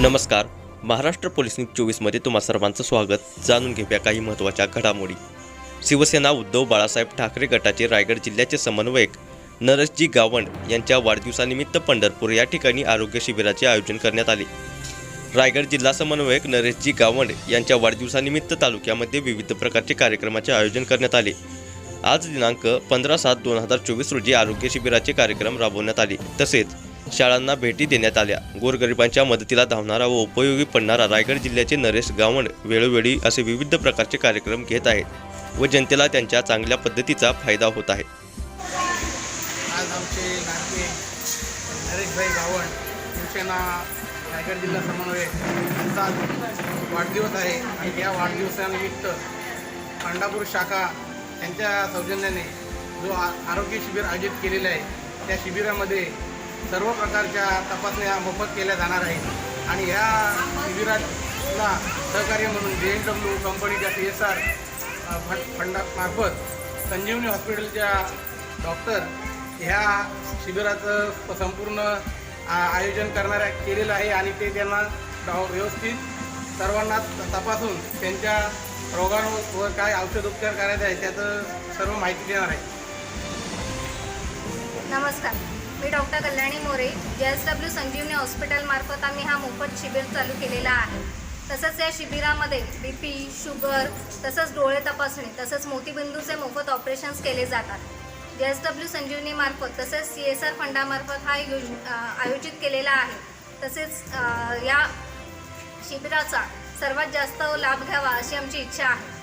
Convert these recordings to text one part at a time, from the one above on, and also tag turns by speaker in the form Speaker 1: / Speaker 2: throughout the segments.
Speaker 1: नमस्कार. Maharashtra police news चोवीसमध्ये तुम्हा सर्वांचं स्वागत. जाणून घेऊया काही महत्त्वाच्या घडामोडी. शिवसेना उद्धव बाळासाहेब ठाकरे गटाचे रायगड जिल्ह्याचे समन्वयक नरसजी गावंड यांच्या वाढदिवसानिमित्त पंढरपूर या ठिकाणी आरोग्य शिबिराचे आयोजन करण्यात आले. रायगड जिल्हा समन्वयक नरेशजी गावंड यांच्या वाढदिवसानिमित्त तालुक्यामध्ये विविध प्रकारचे कार्यक्रमाचे आयोजन करण्यात आले. आज दिनांक पंधरा सात दोन हजार चोवीस रोजी आरोग्य शिबिराचे कार्यक्रम राबवण्यात आले. तसेच शाळांना भेटी देण्यात आल्या. गोरगरिबांच्या मदतीला धावणारा व उपयोगी पडणारा रायगड जिल्ह्याचे नरेश गावण वेळोवेळी असे विविध प्रकारचे कार्यक्रम घेत आहेत व जनतेला त्यांच्या चांगल्या पद्धतीचा फायदा होत आहे.
Speaker 2: आज आमचे नाते नरेशभाई गावण शिवसेना रायगड जिल्हा समन्वयक यांचा आज वाढदिवस आहे आणि या वाढदिवसानिमित्त पांडापूर शाखा यांच्या सौजन्याने जो आरोग्य शिबिर आयोजित केलेलं आहे त्या शिबिरामध्ये सर्व प्रकारच्या तपासण्या मोफत केल्या जाणार आहेत. आणि ह्या शिबिराला सहकार्य म्हणून जे एन डब्ल्यू कंपनीच्या सी एस आर फंड फंडामार्फत संजीवनी हॉस्पिटलच्या डॉक्टर ह्या शिबिराचं संपूर्ण आ- आयोजन करणाऱ्या केलेलं आहे आणि ते त्यांना डॉ व्यवस्थित सर्वांना तपासून त्यांच्या रोगांवर काय औषध उपचार करायचे आहे त्याचं सर्व माहिती देणार आहे.
Speaker 3: नमस्कार. मी डॉक्टर कल्याणी मोरे जे एस डब्ल्यू संजीवनी हॉस्पिटलमार्फत आम्ही हा मोफत शिबिर चालू केलेला आहे. तसंच या शिबिरामध्ये बी पी शुगर तसंच डोळे तपासणी तसंच मोतीबिंदूचे मोफत ऑपरेशन्स केले जातात. जे एस डब्ल्यू संजीवनीमार्फत तसेच सी एस आर फंडामार्फत हा योज आयोजित केलेला आहे. तसेच या शिबिराचा सर्वात जास्त लाभ घ्यावा अशी आमची इच्छा आहे.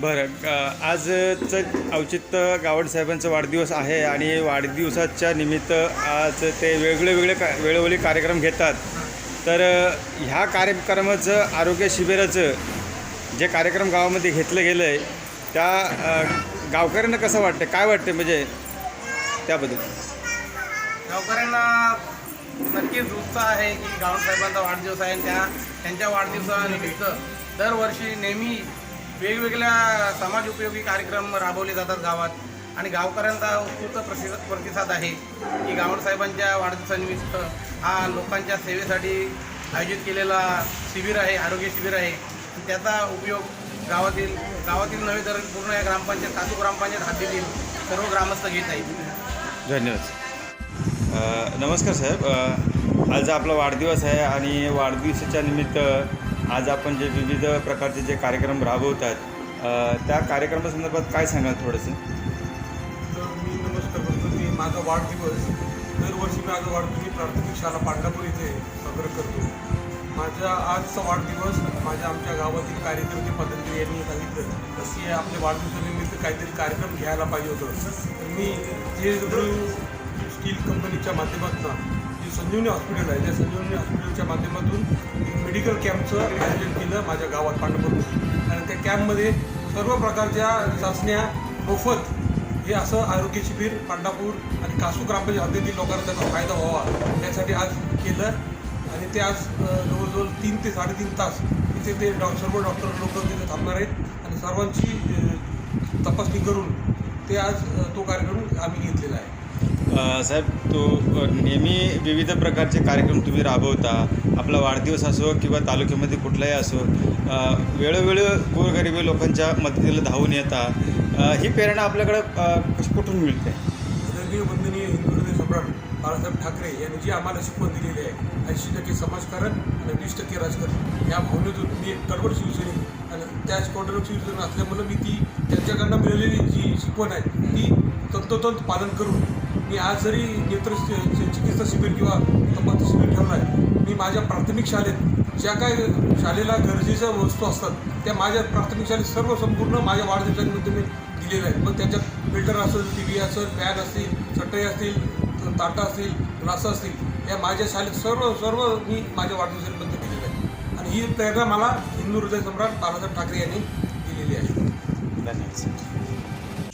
Speaker 4: बरं आजचं औचित्य गावड साहेबांचा वाढदिवस आहे आणि वाढदिवसाच्या निमित्त आज ते वेगळे वेगळे का वेळोवेळी कार्यक्रम घेतात. तर ह्या कार्यक्रमाचं आरोग्य शिबिराचं जे कार्यक्रम गावामध्ये घेतलं गेलं आहे त्या गावकऱ्यांना कसं वाटतं काय वाटतं म्हणजे त्याबद्दल?
Speaker 2: गावकऱ्यांना नक्कीच उत्साह आहे की गावसाहेबांचा वाढदिवस आहे आणि त्या त्यांच्या वाढदिवसानिमित्त दरवर्षी नेहमी वेगवेगळ्या समाज उपयोगी कार्यक्रम राबवले जातात गावात. आणि गावकऱ्यांचा उत्स्फूर्त प्रसिद्ध प्रतिसाद आहे की गावसाहेबांच्या वाढदिवसानिमित्त हा लोकांच्या सेवेसाठी आयोजित केलेला शिबिर आहे आरोग्य शिबिर आहे. त्याचा उपयोग गावातील गावातील नव्हे तर पूर्ण या ग्रामपंचायत कासू ग्रामपंचायत हद्दीतील सर्व ग्रामस्थ घेत आहेत.
Speaker 4: धन्यवाद. नमस्कार साहेब. आज आपला वाढदिवस आहे आणि वाढदिवसाच्या निमित्त आज आपण जे विविध प्रकारचे जे कार्यक्रम राबवतात त्या कार्यक्रमासंदर्भात काय सांगाल थोडंसं?
Speaker 5: तर मी नमस्कार करतो. मी माझा वाढदिवस दरवर्षी माझा वाढदिवस मी प्राथमिक शाळा पांढरापूर इथे साजरा करतो. माझा आजचा वाढदिवस माझ्या आमच्या गावातील कार्यकर्ते पद्धती यांनी सांगितलं. तशी आपल्या वाढदिवसानिमित्त काहीतरी कार्यक्रम घ्यायला पाहिजे होतं. मी जे डब्ल्यू स्टील कंपनीच्या माध्यमातून जी संजीवनी हॉस्पिटल आहे. त्या संजीवनी हॉस्पिटलच्या माध्यमातून एक मेडिकल कॅम्पचं आयोजन केलं माझ्या गावात पांढरपूर आणि त्या कॅम्पमध्ये सर्व प्रकारच्या चाचण्या मोफत हे असं आरोग्य शिबिर पांडापूर आणि कासू ग्रामपंचायत हद्दीतील लोकांना त्याचा फायदा व्हावा यासाठी आज केलं. आणि ते आज जवळजवळ तीन ते साडेतीन तास तिथे ते डॉ सर्व डॉक्टर लोक तिथे थांबणार आहेत. आणि सर्वांची तपासणी करून ते आज तो कार्यक्रम आम्ही घेतलेला आहे.
Speaker 4: साहेब तो नेहमी विविध प्रकारचे कार्यक्रम तुम्ही राबवता. आपला वाढदिवस असो किंवा तालुक्यामध्ये कुठलाही असो वेळोवेळी गोरगरिबी लोकांच्या मदतीला धावून येता. ही प्रेरणा आपल्याकडं कशी कुठून मिळते?
Speaker 5: आदरणीय वंदनीय हिंदू सम्राट बाळासाहेब ठाकरे यांनी जी आम्हाला शिकवण दिलेली आहे ऐंशी टक्के समाजकारण आणि वीस टक्के राजकारण. या भावनेतून मी एक कडवड शिवसैनिक आणि त्याच कडवड शिवसेना असल्यामुळं मी ती त्यांच्याकडनं मिळालेली जी शिकवण आहे ती तंतोतंत पालन करून मी आज जरी नेत्र शि- चिकित्सा शिबिर किंवा तपास शिबिर ठेवलं आहे मी माझ्या प्राथमिक शाळेत ज्या काय शाळेला गरजेच्या वस्तू असतात त्या माझ्या प्राथमिक शाळेत सर्व संपूर्ण माझ्या वाढदिवसांमध्ये मी दिलेलं आहे मग त्याच्यात फिल्टर असेल टी व्ही असेल फॅन असतील चटई असतील ताटा असतील ग्लास असतील या माझ्या शाळेत सर्व सर्व मी माझ्या वाढदिवसांमध्ये दिलेलं आहे आणि ही प्रेरणा मला हिंदू हृदय सम्राट बाळासाहेब ठाकरे यांनी दिलेली आहे.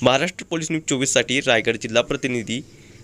Speaker 1: महाराष्ट्र पोलीस न्यूज चोवीससाठी रायगड जिल्हा प्रतिनिधी